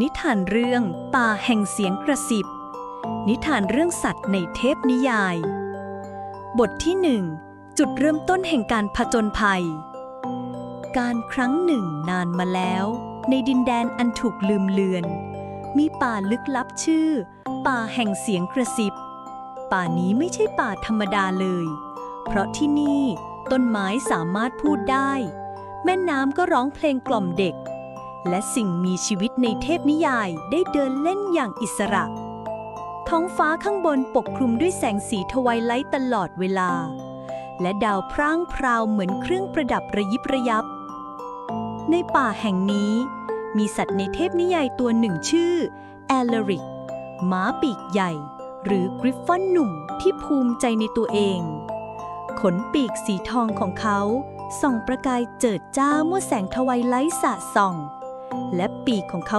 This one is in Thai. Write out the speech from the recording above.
นิทานเรื่องป่าแห่งเสียงกระซิบ นิทานเรื่องสัตว์ในเทพนิยาย บทที่หนึ่งจุดเริ่มต้นแห่งการผจญภัย การครั้งหนึ่งนานมาแล้ว ในดินแดนอันถูกลืมเลือน มีป่าลึกลับชื่อ ป่าแห่งเสียงกระซิบ ป่านี้ไม่ใช่ป่าธรรมดาเลย เพราะที่นี่ต้นไม้สามารถพูดได้ แม่น้ำก็ร้องเพลงกล่อมเด็ก และสิ่งมีชีวิตในเทพนิยายได้เดินเล่นอย่างอิสระ ท้องฟ้าข้างบนปกคลุมด้วยแสงสีทวายไลท์ตลอดเวลา และดาวพร่างพราวเหมือนเครื่องประดับระยิบระยับ ในป่าแห่งนี้ มีสัตว์ในเทพนิยายตัวหนึ่งชื่อ แอลริกม้าปีกใหญ่ หรือกริฟฟอนหนุ่มที่ภูมิใจในตัวเอง ขนปีกสีทองของเขาส่องประกายเจิดจ้าเมื่อแสงทวายไลท์สาดส่อง และปีกของเขา